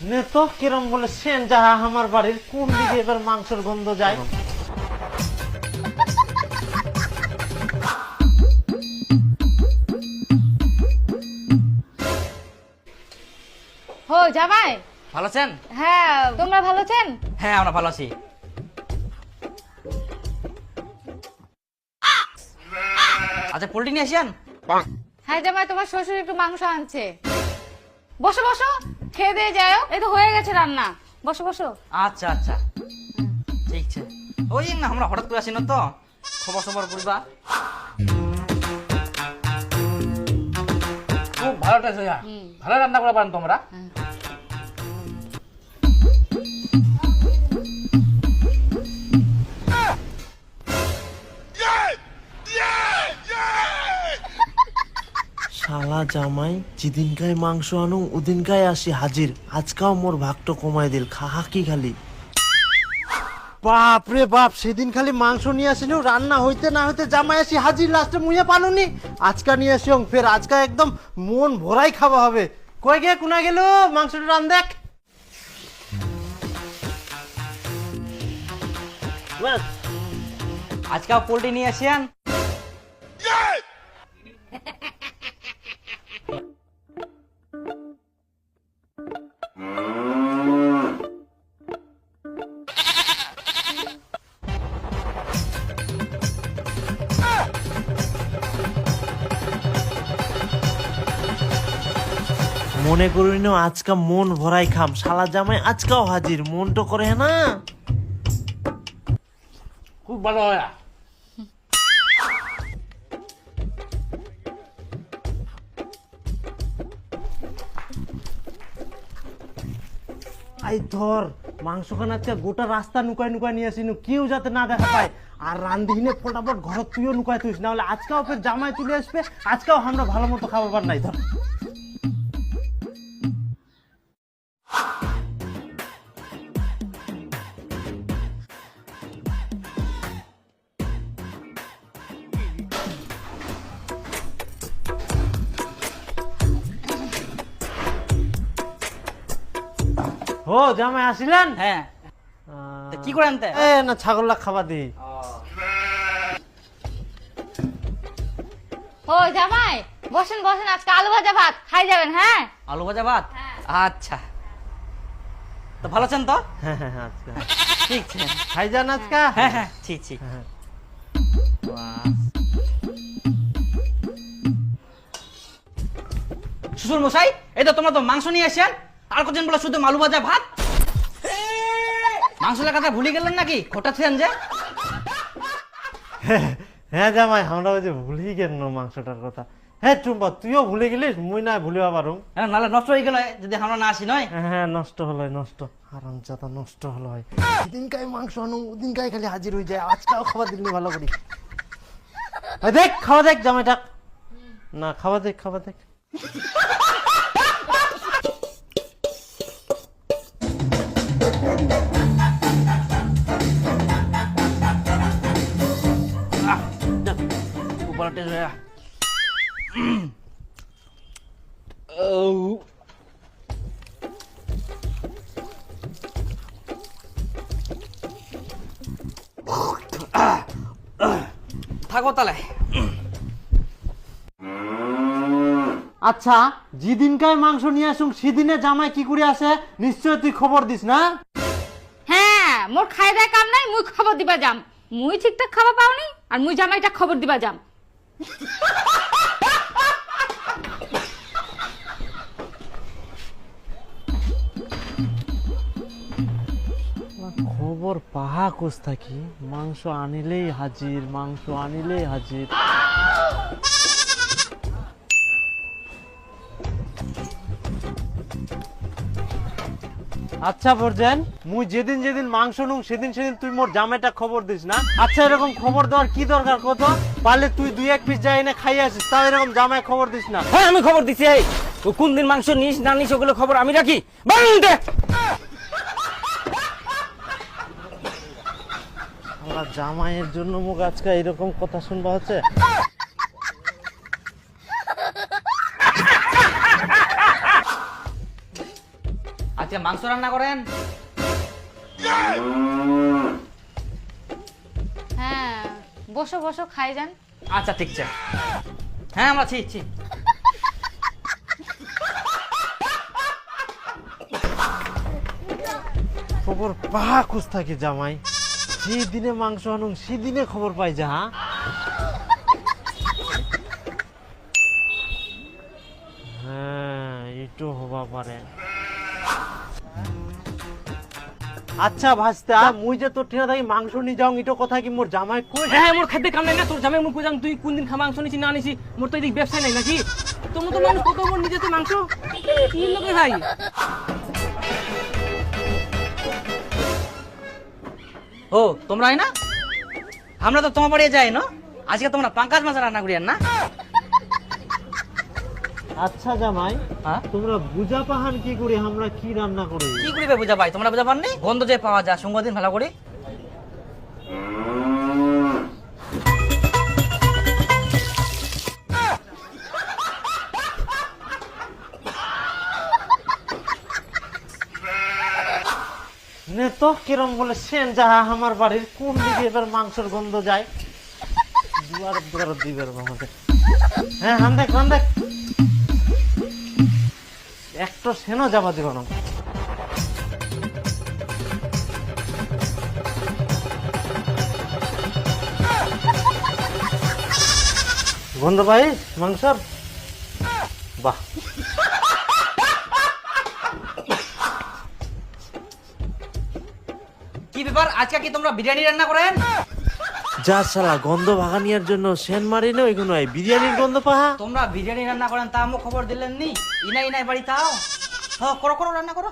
নে তো কিরম বলে সেন যাহা আমার বাড়ির কোন দিকে এবার মাংসের গন্ধ যায়? হো জামাই। ভালো আছেন? হ্যাঁ তোমরা ভালো আছেন? হ্যাঁ আমরা ভালো আছি। আচ্ছা পোল্ট্রি নিয়ে আসেন হ্যাঁ জামাই তোমার শ্বশুর একটু মাংস আনছে। বসো বসো। খেয়ে দিয়ে যাও। এই তো হয়ে গেছে রান্না। বসো বসো। আচ্ছা আচ্ছা। ঠিক আছে। ওই না আমরা হঠাৎ করে আসি না তো? খবর সবর করবা? খুব ভালো টেস্ট ভালো রান্না করে পারেন তোমরা। শালা জামাই যেদিনকায় মাংস আনো ওদিনকায় আসি হাজির। আজকাও মোর ভাগটো কমাই দিল খাহা কি খালি? বাপ রে বাপ সেদিন খালি মাংস নিয়ে আসিল রান্না হইতে না হইতে জামাই আসি হাজির লাস্টে মুইয়া পানুনি। আজকা নিয়ে আসি ফের আজকা একদম মন ভরাই খাওয়া হবে। কই গে কোনা গেল? মাংসটা রান দেখ। আজকে পোল্ট্রি নিয়ে আসেন মনে করি না আজকা মন ভরাই খাম। শালা জামাই আজকাও হাজির মন তো করে না। খুব ভালো হইয়া আই ধর মাংস খান আজকে গোটা রাস্তা নুকাই নুকাই নিয়ে আসিনু কেউ যাতে না দেখা পায়। আর রান্ধিনে ফটাফট ঘর তুইও নুকাই তুইস না হলে আজকাও ফের জামাই চলে আসবে আজকাও আমরা ভালো মতো খাবার নাই ধর। ও জামাই আসিলেন? হ্যাঁ। তা কি করে আনতে এ না ছাগল খাবার দি। ও জামাই বসেন বসেন আজকে আলু ভাজা ভাত খাই যাবেন হ্যাঁ? আলু ভাজা ভাত? আচ্ছা। তো ভালো আছেন তো? হ্যাঁ হ্যাঁ হ্যাঁ, আজকা ঠিক আছে খাই যান আজকা? হ্যাঁ হ্যাঁ ঠিক ঠিক শ্বশুর মশাই এই তো তোমরা তো মাংস নিয়ে আসেন। আর কজন বলে শুধু মালু ভাজা ভাত? মাংস কথা ভুলে গেলেন নাকি? খোটাচ্ছেন যে। হ্যাঁ জামাই আমরা ওই যে ভুলেই গেল না মাংসটার কথা। হ্যাঁ টুম্পা তুইও ভুলে গেলিস মুই না ভুলিবা পারুম হ্যাঁ নাহলে নষ্ট হয়ে গেল যদি আমরা না আসি নয়? হ্যাঁ নষ্ট হলো নষ্ট। আরাম চাতা নষ্ট হলো। হয় দিনকাই মাংস আনো দিনকাই খালি হাজির হয়ে যায়। আজকাও খাবার দিলি ভালো করি। দেখ খাওয়া দেখ জামাইটা। না খাওয়া দেখ খাওয়া দেখ। হয়ে থাকো তাহলে। আচ্ছা যেদিনকাই মাংস নিয়ে আসুন সেদিনে জামাই কি করে আসে? নিশ্চয় তুই খবর দিস না? হ্যাঁ মোর খাই দেয় কাম নাই মুই খবর দিবা যাম। মুই ঠিকঠাক খাবার পাওনি আর মুই জামাইটা খবর দিবা যাম। খবর পাহা কোস থাকি মাংস আনিলেই হাজির, মাংস আনিলেই হাজির। আচ্ছা বরজেন, মুই যেদিন যেদিন মাংস নুং, সেদিন সেদিন তুই মোর জামাইটা খবর দিস না? আচ্ছা এরকম খবর দেওয়ার কি দরকার কত? পারলে তুই দুই এক পিস যাই না খাই আসিস তাও এরকম জামাই খবর দিস না। হ্যাঁ আমি খবর দিছি এই ও কোন দিন মাংস নিস না নিস ওগুলো খবর আমি রাখি। বাংতে আমার জামাইয়ের জন্য মুখ আজকে এরকম কথা শুনবা হচ্ছে? আজকে মাংস রান্না করেন? বসো বসো খাই যান। আচ্ছা ঠিক আছে হ্যাঁ আমরা ছি ছি। খবর পাহা খুঁজ থাকে জামাই? যে দিনে মাংস আনুন সেদিনে খবর পাই যা হ্যাঁ? হ্যাঁ এটো হবা পারে। আচ্ছা ভাজতা মুই যে তোর ঠিনা থাকি মাংস নি যাও, ইটো কথা কি মোর জামাই কই? হ্যাঁ মোর খাদ্যে কাম নাই না, তোর জামাই মুখ কইতাম তুই কোন দিন খা মাংস নিছি না নিছি মোর তো এদিক ব্যবসা নাই নাকি? তোর মতো মানুষ, কত মোর নিজে তো মাংস? কি লোকে ভাই? ও, তোমরা না? আমরা তো তোমার বাড়ি যাই, না? আজকে তোমরা পাঙ্কাজ মাছ রান্না করিয়ান না? আচ্ছা জামাই হ্যাঁ? তোমরা বুঝা পাহান কি করি আমরা কি রান্না করি? কি করিবে বুঝা পাই? তোমরা বুঝা পাননি? গন্ধ যে পাওয়া যায় সঙ্গ দিন ভালো করে। নে তো কিরম বলে সেন যাহা আমার বাড়ির কোন দিকে এবার মাংসের গন্ধ যায়? দুয়ার দুয়ার দিবের হ্যাঁ হান দেখ হান দেখ। একটা সেনও যাবা দিব না। গন্ধ পাই মাংসর? বাহ। কি ব্যাপার? আজকে কি তোমরা বিরিয়ানি রান্না করেন? যা শালা গন্ধ ভাগানিয়ার জন্য সেন মারি না ওইগুলো বিরিয়ানির গন্ধ পাহা। তোমরা বিরিয়ানি রান্না করেন তা খবর দিলেন নি ইনাই ইনাই বাড়ি তাও? হ্যাঁ করো করো, রান্না করো।